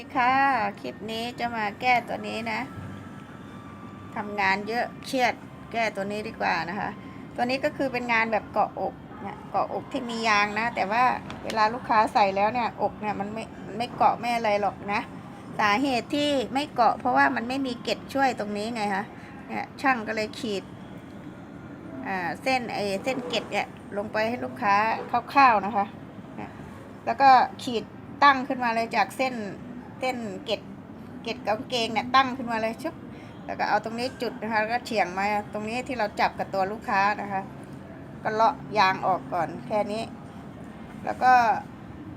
ดีค่ะ คลิปนี้จะมาแก้ตัวนี้นะทำงานเยอะเครียดแก้ตัวนี้ดีกว่านะคะ ตัวนี้ก็คือเป็นงานแบบเกาะอกเนี่ยเกาะอกที่มียางนะ แต่ว่าเวลาลูกค้าใส่แล้วเนี่ยอกเนี่ยมันไม่ไม่เกาะไม่อะไรหรอกนะ สาเหตุที่ไม่เกาะเพราะว่ามันไม่มีเกล็ดช่วยตรงนี้ไงคะเนี่ยช่างก็เลยขีดอ่าเส้นไอ้เส้นเกล็ดเนี่ยลงไปให้ลูกค้าคร่าวๆนะคะเนี่ยแล้วก็ขีดตั้งขึ้นมาเลยจากเส้น เส้นเกล็ดเกล็ดกางเกงเนี่ยตั้งขึ้นมาเลยชุบแล้วก็เอาตรงนี้จุดนะคะแล้วก็เฉียงมาตรงนี้ที่เราจับกับตัวลูกค้านะคะ ก็เลาะยางออกก่อนแค่นี้ แล้วก็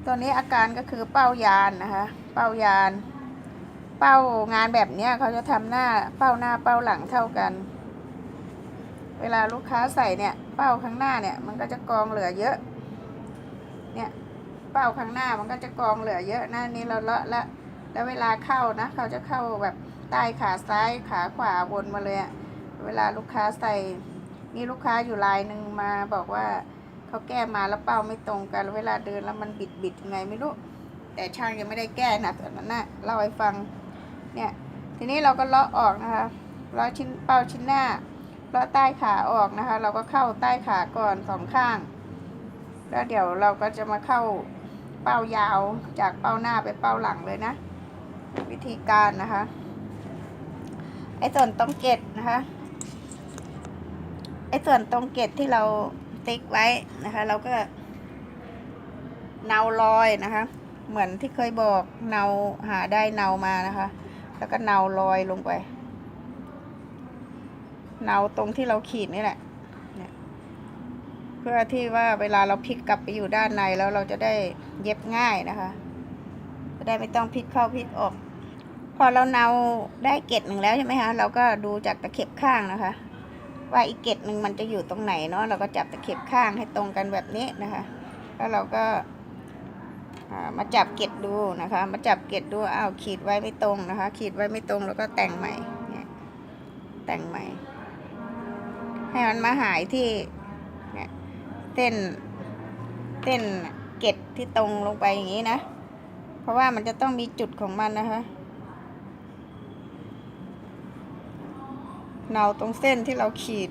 ตัวนี้อาการก็คือเป้ายานนะคะ เป้ายาน เป้างานแบบเนี้ยเขาจะทำหน้าเป้าหน้าเป้าหลังเท่ากัน เวลาลูกค้าใส่เนี่ยเป้าข้างหน้าเนี่ยมันก็จะกองเหลือเยอะ เนี่ยเป้าข้างหน้ามันก็จะกองเหลือเยอะนะนี่เราเลาะละ แล้วเวลาเข้านะเขาจะเข้าแบบใต้ขาซ้ายขาขวาวนมาเลยอะเวลาลูกค้าใส่มีลูกค้าอยู่รายหนึ่งมาบอกว่าเขาแก้มาแล้วเป้าไม่ตรงกัน เวลาเดินแล้วมันบิดบิดยังไงไม่รู้ แต่ช่างยังไม่ได้แก้นะตอนนั้นนะเล่าให้ฟังเนี่ยทีนี้เราก็เลาะออกนะคะเลาะชิ้นเป้าชิ้นหน้าเลาะใต้ขาออกนะคะ เราก็เข้าใต้ขาก่อนสองข้าง แล้วเดี๋ยวเราก็จะมาเข้าเป้ายาวจากเป้าหน้าไปเป้าหลังเลยนะ วิธีการนะคะ ไอ้ส่วนตรงเกตนะคะ ไอ้ส่วนตรงเกตที่เราติ๊กไว้นะคะ เราก็เนาลอยนะคะ เหมือนที่เคยบอกเนาหาได้เนามานะคะ แล้วก็เนาลอยลงไป เนาตรงที่เราขีดนี่แหละเนี่ยเพื่อที่ว่าเวลาเราพลิกกลับไปอยู่ด้านในแล้วเราจะได้เย็บง่ายนะคะ จะได้ไม่ต้องพลิกเข้าพลิกออก พอเราเนาได้เกตหนึ่งแล้วใช่ไหมคะเราก็ดูจากตะเข็บข้างนะคะ ว่าอีกเกตหนึ่งมันจะอยู่ตรงไหนเนาะเราก็จับตะเข็บข้างให้ตรงกันแบบนี้นะคะ แล้วเราก็มาจับเกตดูนะคะ มาจับเกตดูอ้าวขีดไว้ไม่ตรงนะคะ ขีดไว้ไม่ตรงแล้วก็แต่งใหม่เนี่ยแต่งใหม่ ให้มันมาหายที่เนี่ยเส้นเส้นเกตที่ตรงลงไปอย่างนี้นะ เพราะว่ามันจะต้องมีจุดของมันนะคะเนาตรงเส้นที่เราขีด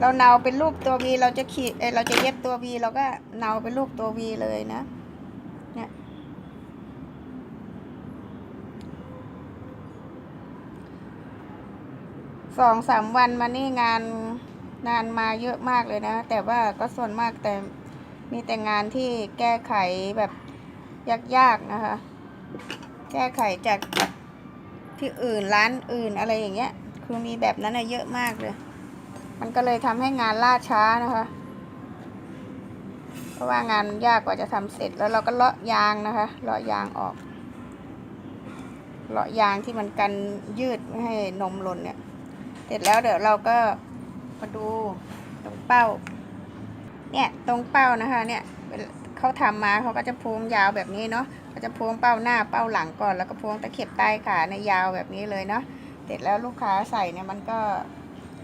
เราเนาเป็นรูปตัววีเราจะขีดเอเราจะเย็บตัววีเราก็เนาเป็นรูปตัววีเลยนะ เนี่ยสองสามวันมานี่งานงานมาเยอะมากเลยนะ แต่ว่าก็ส่วนมากแต่ มีแต่งานที่แก้ไขแบบยากๆนะคะ แก้ไขจากที่อื่นร้านอื่นอะไรอย่างเงี้ย คือมีแบบนั้นนะเยอะมากเลย มันก็เลยทำให้งานล่าช้านะคะ เพราะว่างานยากกว่าจะทำเสร็จแล้วเราก็เลาะยางนะคะเลาะยางออกเลาะยางที่มันกันยืดไม่ให้นมหล่นเนี่ย เสร็จแล้วเดี๋ยวเราก็มาดูตรงเป้า เนี่ยตรงเป้านะคะเนี่ยเขาทำมาเขาก็จะพวงยาวแบบนี้เนาะเขาจะพวงเป้าหน้าเป้าหลังก่อน แล้วก็พวงตะเข็บใต้ขาในยาวแบบนี้เลยเนาะเสร็จแล้วลูกค้าใส่เนี่ยมันก็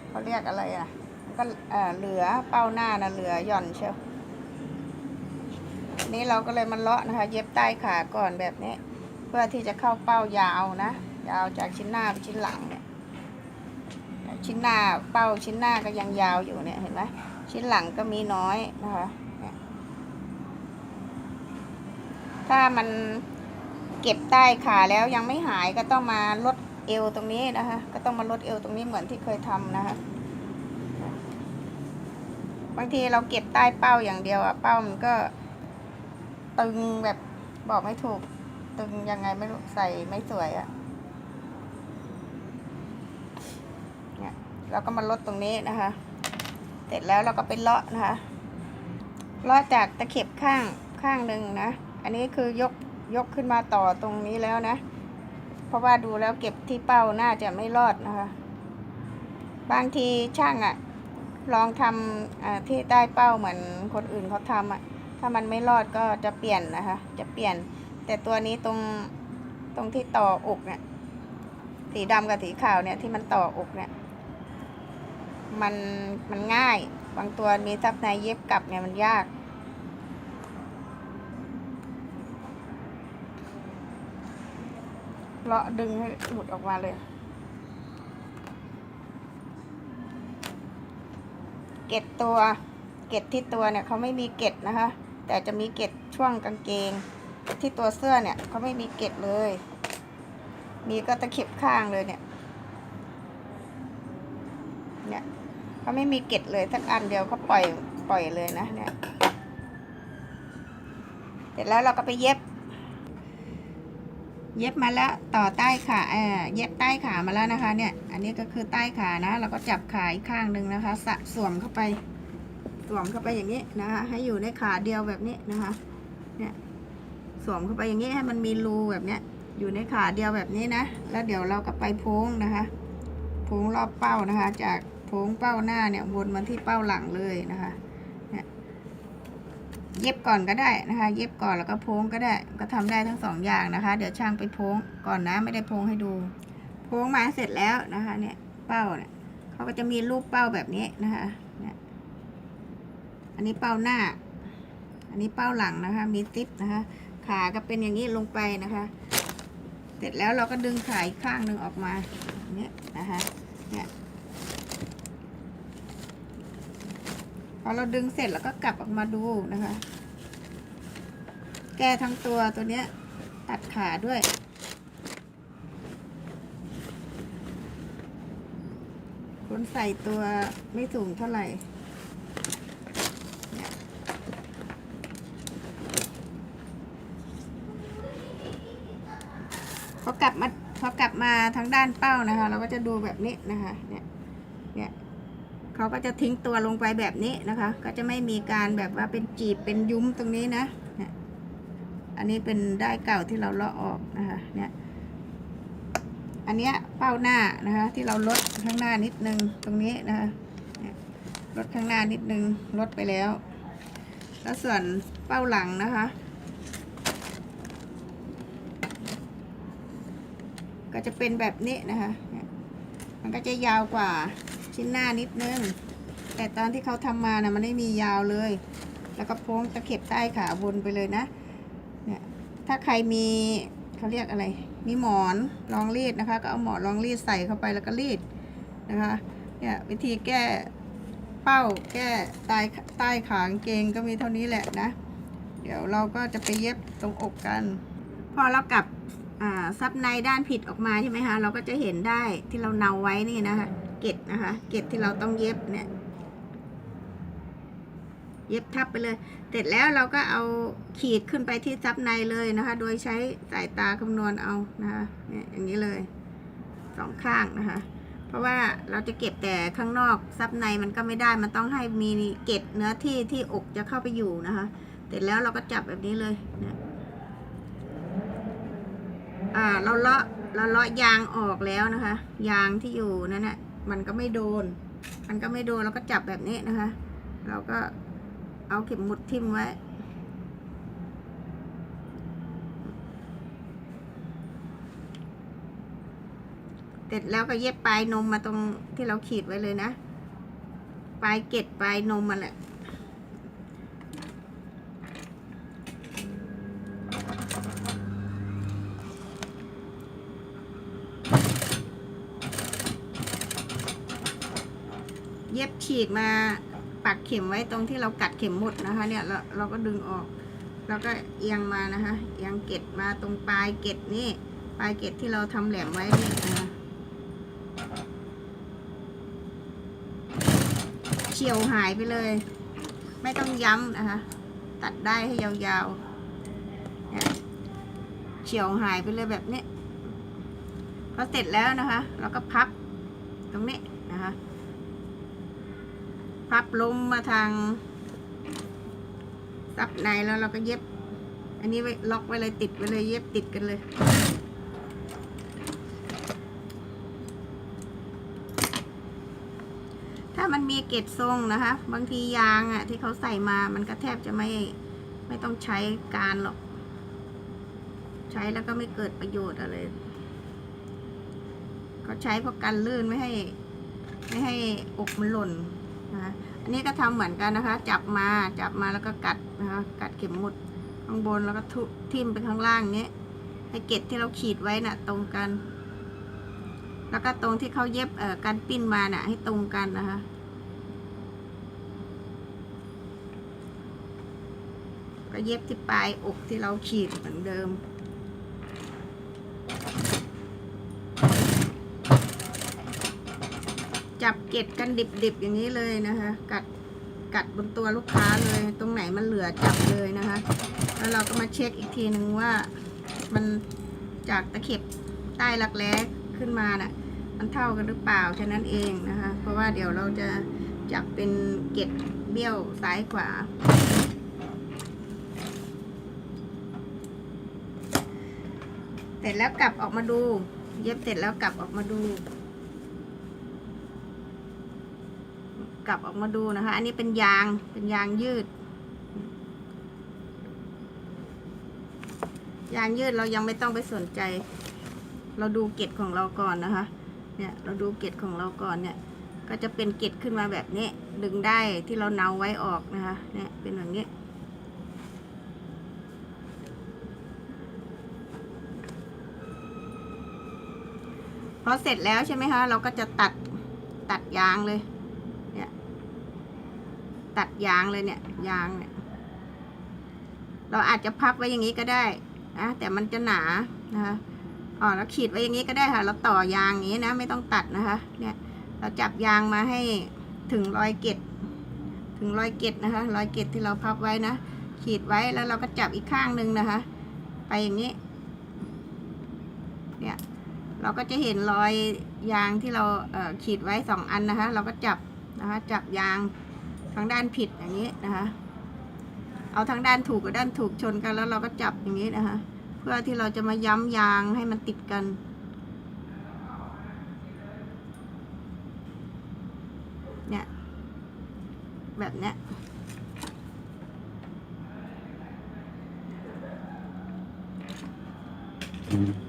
เขาเรียกอะไรอะมันก็เออเหลือเป้าหน้านะเหลือหย่อนเชียวนนี้เราก็เลยมันเลาะนะคะ เย็บใต้ขาก่อนแบบนี้ เพื่อที่จะเข้าเป้ายาวนะยาวจากชิ้นหน้าไปชิ้นหลังเนี่ยชิ้นหน้าเป้าชิ้นหน้าก็ยังยาวอยู่เนี่ยเห็นไหม ชิ้นหลังก็มีน้อยนะคะถ้ามันเก็บใต้ขาแล้วยังไม่หายก็ต้องมาลดเอวตรงนี้นะคะ ก็ต้องมาลดเอวตรงนี้เหมือนที่เคยทำนะคะ บางทีเราเก็บใต้เป้าอย่างเดียวอะเป้ามันก็ตึงแบบบอกไม่ถูก ตึงยังไงไม่รู้ใส่ไม่สวยอะเนี่ยเราก็มาลดตรงนี้นะคะ เสร็จแล้วเราก็ไปเลาะนะคะ เลาะจากตะเข็บข้างข้างหนึ่งนะ อันนี้คือยกยกขึ้นมาต่อตรงนี้แล้วนะ เพราะว่าดูแล้วเก็บที่เป้าน่าจะไม่รอดนะคะ บางทีช่างอะลองทำที่ใต้เป้าเหมือนคนอื่นเขาทำอะ ถ้ามันไม่รอดก็จะเปลี่ยนนะคะ จะเปลี่ยน แต่ตัวนี้ตรงตรงที่ต่ออกเนี่ย สีดำกับสีขาวเนี่ยที่มันต่ออกเนี่ย มันมันง่าย บางตัวมีซับในเย็บกลับเนี่ยมันยาก เลาะดึงให้หลุดออกมาเลย เกตตัว เกตที่ตัวเนี่ยเขาไม่มีเกตนะคะ แต่จะมีเกตช่วงกางเกง ที่ตัวเสื้อเนี่ยเขาไม่มีเกตเลย มีก็ตะเข็บข้างเลยเนี่ย เขาไม่มีเกล็ดเลยสักอันเดียวเขาปล่อยปล่อยเลยนะเนี่ยเสร็จแล้วเราก็ไปเย็บ เย็บมาแล้วต่อใต้ขาเออเย็บใต้ขามาแล้วนะคะ เนี่ย อันนี้ก็คือใต้ขานะเราก็จับขาอีกข้างหนึ่งนะคะ สะสวมเข้าไปสวมเข้าไปอย่างนี้นะคะ ให้อยู่ในขาเดียวแบบนี้นะคะ เนี่ยสวมเข้าไปอย่างนี้ให้มันมีรูแบบเนี้ยอยู่ในขาเดียวแบบนี้นะ แล้วเดี๋ยวเราก็ไปโพ้งนะคะโพ้งรอบเป้านะคะ จาก โพ้งเป้าหน้าเนี่ยวนมาที่เป้าหลังเลยนะคะเนี่ยเย็บก่อนก็ได้นะคะ เย็บก่อนแล้วก็โพ้งก็ได้ ก็ทำได้ทั้งสองอย่างนะคะ เดี๋ยวช่างไปโพ้งก่อนนะ ไม่ได้โพ้งให้ดู โพ้งมาเสร็จแล้วนะคะ เนี่ยเป้าเนี่ยเขาก็จะมีรูปเป้าแบบนี้นะคะเนี่ยอันนี้เป้าหน้า อันนี้เป้าหลังนะคะ มีซิปนะคะ ขาก็เป็นอย่างนี้ลงไปนะคะ เสร็จแล้วเราก็ดึงขาอีกข้างหนึ่งออกมาเนี่ยนะคะ เนี่ย อเราดึงเสร็จแล้วก็กลับออกมาดูนะคะ แก้ทั้งตัวตัวเนี้ย ตัดขาด้วย คนใส่ตัวไม่สูงเท่าไหร่พอกลับมาพอกลับมาทางด้านเป้านะคะ เราก็จะดูแบบนี้นะคะ เนี่ย ก็จะทิ้งตัวลงไปแบบนี้นะคะ ก็จะไม่มีการแบบว่าเป็นจีบเป็นยุ้มตรงนี้นะเนี่ยอันนี้เป็นได้เก่าที่เราเลาะออกนะคะเนี่ยอันเนี้ยเป้าหน้านะคะ ที่เราลดข้างหน้านิดนึงตรงนี้นะคะเนี่ยลดข้างหน้านิดนึงลดไปแล้ว แล้วส่วนเป้าหลังนะคะ ก็จะเป็นแบบนี้นะคะ มันก็จะยาวกว่า ชิ้นหน้านิดนึง แต่ตอนที่เขาทำมานะมันไม่มียาวเลย แล้วก็โพ้งตะเข็บใต้ขาวนไปเลยนะเนี่ยถ้าใครมีเขาเรียกอะไร มีหมอนรองรีดนะคะ ก็เอาหมอนรองรีดใส่เข้าไปแล้วก็รีดนะคะเนี่ยวิธีแก้เป้าแก้ใต้ใต้ขางเกงก็มีเท่านี้แหละนะ เดี๋ยวเราก็จะไปเย็บตรงอกกัน พอเรากลับซับในด้านผิดออกมาใช่ไหมคะเราก็จะเห็นได้ที่เราเนาไว้นี่นะคะ เกล็ดนะคะ เกล็ดที่เราต้องเย็บเนี่ย เย็บทับไปเลย เสร็จแล้วเราก็เอาขีดขึ้นไปที่ซับในเลยนะคะ โดยใช้สายตาคำนวณเอานะคะเนี่ยอย่างนี้เลยสองข้างนะคะ เพราะว่าเราจะเก็บแต่ข้างนอกซับในมันก็ไม่ได้ มันต้องให้มีเกล็ดเนื้อที่ที่อกจะเข้าไปอยู่นะคะ เสร็จแล้วเราก็จับแบบนี้เลยเนี่ยอ่าเราเลาะเราเลาะยางออกแล้วนะคะ ยางที่อยู่นั่นน่ะ มันก็ไม่โดน มันก็ไม่โดนเราก็จับแบบนี้นะคะ เราก็เอาเข็มหมุดทิ่มไว้ เสร็จแล้วก็เย็บปลายนมมาตรงที่เราขีดไว้เลยนะ ปลายเกล็ดปลายนมมันแหละ ฉีกมาปักเข็มไว้ตรงที่เรากัดเข็มหมดนะคะ เนี่ยเราเราก็ดึงออก แล้วก็เอียงมานะคะเอียงเกล็ดมาตรงปลายเกล็ดนี่ปลายเกล็ดที่เราทำแหลมไว้นี่นะคะเฉียวหายไปเลย ไม่ต้องย้ำนะคะ ตัดได้ให้ยาวๆเนี่ยเฉียวหายไปเลยแบบนี้พอเสร็จแล้วนะคะ เราก็พับตรงนี้นะคะ พับล้มมาทางซับในแล้วเราก็เย็บ อันนี้ไว้ล็อกไว้เลยติดไว้เลยเย็บติดกันเลยถ้ามันมีเกล็ดทรงนะคะ บางทียางอะ่ะ ที่เขาใส่มามันก็แทบจะไม่ไม่ต้องใช้การหรอก ใช้แล้วก็ไม่เกิดประโยชน์อะไรเขาใช้เพราะกันลื่นไม่ให้ ไม่ให้อกมันหล่น นะคะอันนี้ก็ทำเหมือนกันนะคะ จับมาจับมาแล้วก็กัดนะคะกัดเข็มหมุดข้างบนแล้วก็ทุทิ่มไปข้างล่างเนี้ยให้เกล็ดที่เราขีดไว้น่ะตรงกัน แล้วก็ตรงที่เขาเย็บเอ่อการปิ้นมาน่ะ ให้ตรงกันนะคะก็เย็บที่ปลายอกที่เราขีดเหมือนเดิม จับเก็ดกันดิบๆอย่างนี้เลยนะคะ กัดกัดบนตัวลูกค้าเลย ตรงไหนมันเหลือจับเลยนะคะ แล้วเราก็มาเช็คอีกทีหนึ่งว่ามันจากตะเข็บใต้รักแร้ขึ้นมาน่ะ มันเท่ากันหรือเปล่าแค่นั้นเองนะคะ เพราะว่าเดี๋ยวเราจะจับเป็นเก็ดเบี้ยวซ้ายขวาเสร็จแล้วกลับออกมาดู เย็บเสร็จแล้วกลับออกมาดู กลับออกมาดูนะคะ อันนี้เป็นยางเป็นยางยืด ยางยืดเรายังไม่ต้องไปสนใจ เราดูเกล็ดของเราก่อนนะคะ เนี่ยเราดูเกล็ดของเราก่อนเนี่ย ก็จะเป็นเกล็ดขึ้นมาแบบนี้ ดึงได้ที่เราเนาไว้ออกนะคะ เนี่ยเป็นแบบนี้พอเสร็จแล้วใช่ไหมคะ เราก็จะตัดตัดยางเลยเนี่ย ตัดยางเลยเนี่ย ยางเนี่ย เราอาจจะพับไว้อย่างนี้ก็ได้นะแต่มันจะหนานะคะอ๋อเราขีดไว้อย่างนี้ก็ได้ค่ะ เราต่อยางอย่างนี้นะ ไม่ต้องตัดนะคะ เนี่ย เราจับยางมาให้ถึงรอยเกล็ดถึงรอยเกล็ดนะคะ รอยเกล็ดที่เราพับไว้นะ ขีดไว้แล้วเราก็จับอีกข้างหนึ่งนะคะ ไปอย่างนี้ เนี่ย เราก็จะเห็นรอยยางที่เราเขีดไว้สองอันนะคะ เราก็จับนะคะ จับยางางด้านผิดอย่างนี้นะคะ เอาทางด้านถูกกับด้านถูกชนกันแล้วเราก็จับอย่างนี้นะคะ เพื่อที่เราจะมาย้ำยางให้มันติดกันเนี่ยแบบเนี้ยย้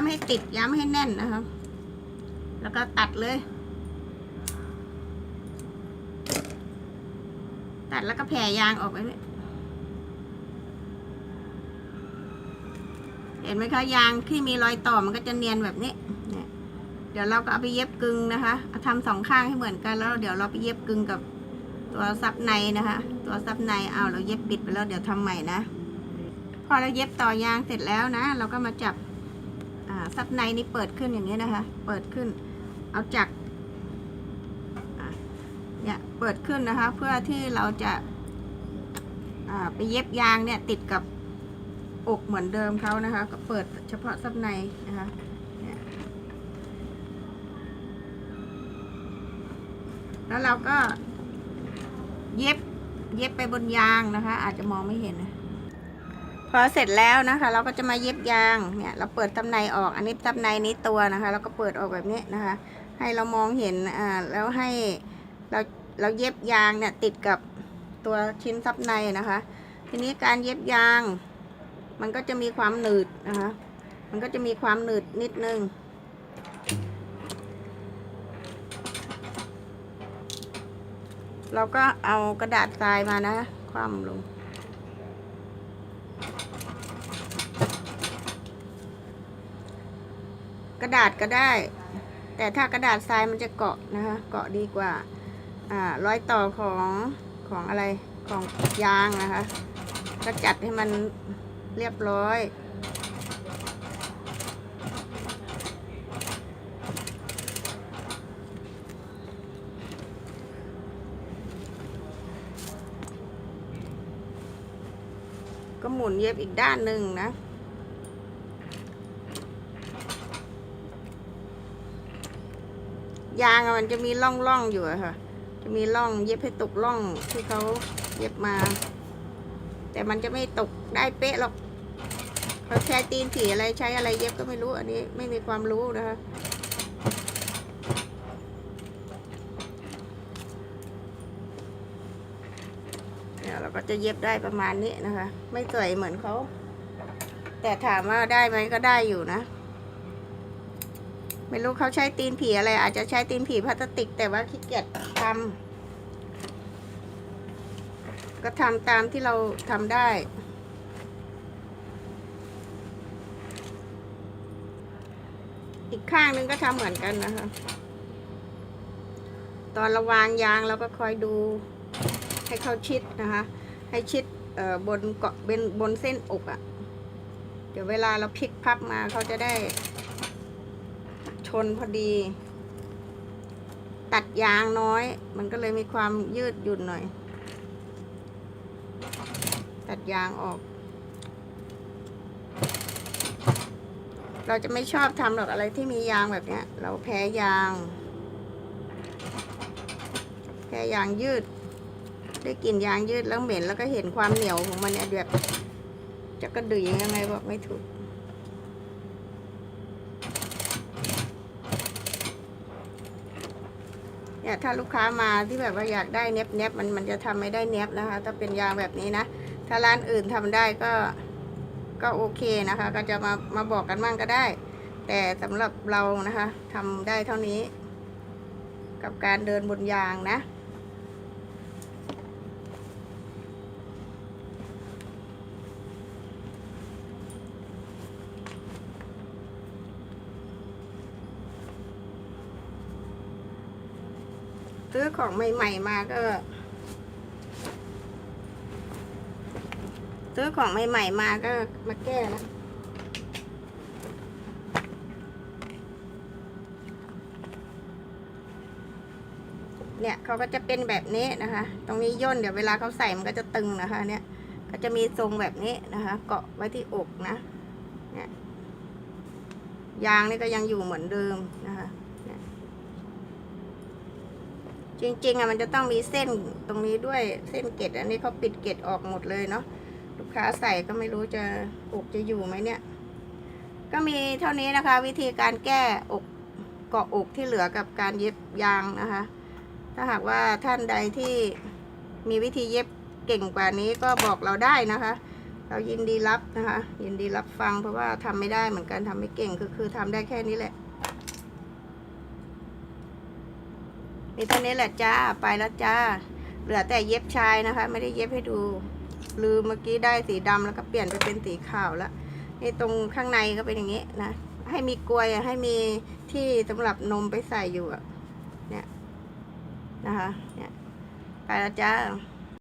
ำให้ติดย้ำให้แน่นนะครับ แล้วก็ตัดเลย ตัดแล้วก็แผ่ยางออกไปเลยเห็นไหมคะยางที่มีรอยต่อมันก็จะเนียนแบบนี้เดี๋ยวเราก็เอาไปเย็บกึงนะคะเอาทำสองข้างให้เหมือนกันแล้วเดี๋ยวเราไปเย็บกึงกับตัวซับในนะคะ ตัวซับในเอาเราเย็บปิดไปแล้วเดี๋ยวทำใหม่นะ พอเราเย็บต่อยางเสร็จแล้วนะ เราก็มาจับ ซับในนี่เปิดขึ้นอย่างนี้นะคะ เปิดขึ้น เอาจักเนี่ยเปิดขึ้นนะคะ เพื่อที่เราจะไปเย็บยางเนี่ยติดกับอกเหมือนเดิมเขานะคะ ก็เปิดเฉพาะซับในนะคะแล้วเราก็เย็บเย็บไปบนยางนะคะ อาจจะมองไม่เห็นนะ พอเสร็จแล้วนะคะ เราก็จะมาเย็บยางเนี่ยเราเปิดตำในออกอันนี้ตำในนี้ตัวนะคะเราก็เปิดออกแบบนี้นะคะ ให้เรามองเห็นอ่าแล้วให้เราเราเย็บยางเนี่ยติดกับตัวชิ้นซับในนะคะ ทีนี้การเย็บยาง มันก็จะมีความหนืดนะคะ มันก็จะมีความหนืดนิดนึงเราก็เอากระดาษทรายมานะคว่ำลง กระดาษก็ได้ แต่ถ้ากระดาษทรายมันจะเกาะนะคะเกาะดีกว่าอ่ารอยต่อของของอะไรของยางนะคะ ก็จัดให้มันเรียบร้อยก็หมุนเย็บอีกด้านหนึ่งนะ ยางอะมันจะมีร่องร่องๆอยู่ค่ะ จะมีร่องเย็บให้ตกร่องที่เขาเย็บมา แต่มันจะไม่ตกได้เป๊ะหรอกเขาใช้ตีนสีอะไรใช้อะไรเย็บก็ไม่รู้อันนี้ไม่มีความรู้นะคะเนี่ยเราก็จะเย็บได้ประมาณนี้นะคะ ไม่สวยเหมือนเขาแต่ถามว่าได้ไหมก็ได้อยู่นะ ไม่รู้เขาใช้ตีนผีอะไร อาจจะใช้ตีนผีพลาสติก แต่ว่าขี้เกียจทำก็ทำตามที่เราทำได้อีกข้างนึงก็ทำเหมือนกันนะคะ ตอนเราวางยางเราก็คอยดูให้เขาชิดนะคะ ให้ชิดบนเกาะบนบนเส้นอกอะ่ะ เดี๋ยวเวลาเราพลิกพับมาเขาจะได้ ชนพอดี ตัดยางน้อย มันก็เลยมีความยืดหยุ่นหน่อย ตัดยางออก เราจะไม่ชอบทำหรอกอะไรที่มียางแบบนี้เราแพ้ยาง แพ้ยางยืด ได้กลิ่นยางยืดแล้วเหม็นแล้วก็เห็นความเหนียวของมันเนี่ยแบบจะกระดือยังไงบอกไม่ถูก เนี่ยถ้าลูกค้ามาที่แบบว่าอยากได้เน็บเน็บมันมันจะทำไม่ได้เน็บนะคะ ถ้าเป็นยางแบบนี้นะ ถ้าร้านอื่นทำได้ก็ก็โอเคนะคะ ก็จะมามาบอกกันมั่งก็ได้ แต่สำหรับเรานะคะทำได้เท่านี้ กับการเดินบนยางนะ ซื้อของใหม่ ๆ มาก็ ซื้อของใหม่ ๆ มาก็มาแก้นะเนี่ยเขาก็จะเป็นแบบนี้นะคะ ตรงนี้ย่นเดี๋ยวเวลาเขาใส่มันก็จะตึงนะคะ เนี่ย ก็จะมีทรงแบบนี้นะคะ เกาะไว้ที่อกนะ เนี่ย ยางนี่ก็ยังอยู่เหมือนเดิมนะคะ จริงๆอะมันจะต้องมีเส้นตรงนี้ด้วยเส้นเกล็ดอันนี้เขาปิดเกล็ดออกหมดเลยเนาะลูกค้าใส่ก็ไม่รู้จะอกจะอยู่ไหมเนี่ย ก็มีเท่านี้นะคะ วิธีการแก้อกเกาะอกที่เหลือกับการเย็บยางนะคะ ถ้าหากว่าท่านใดที่มีวิธีเย็บเก่งกว่านี้ก็บอกเราได้นะคะ เรายินดีรับนะคะ ยินดีรับฟังเพราะว่าทำไม่ได้เหมือนกันทำไม่เก่งคือคือทำได้แค่นี้แหละ มีเท่านี้แหละจ้า ไปแล้วจ้า เหลือแต่เย็บชายนะคะ ไม่ได้เย็บให้ดู ลืมเมื่อกี้ได้สีดำแล้วก็เปลี่ยนไปเป็นสีขาวแล้วนี่ตรงข้างในก็เป็นอย่างนี้นะ ให้มีกลวยอะให้มีที่สำหรับนมไปใส่อยู่อะเนี่ยนะคะ เนี่ย ไปแล้วจ้า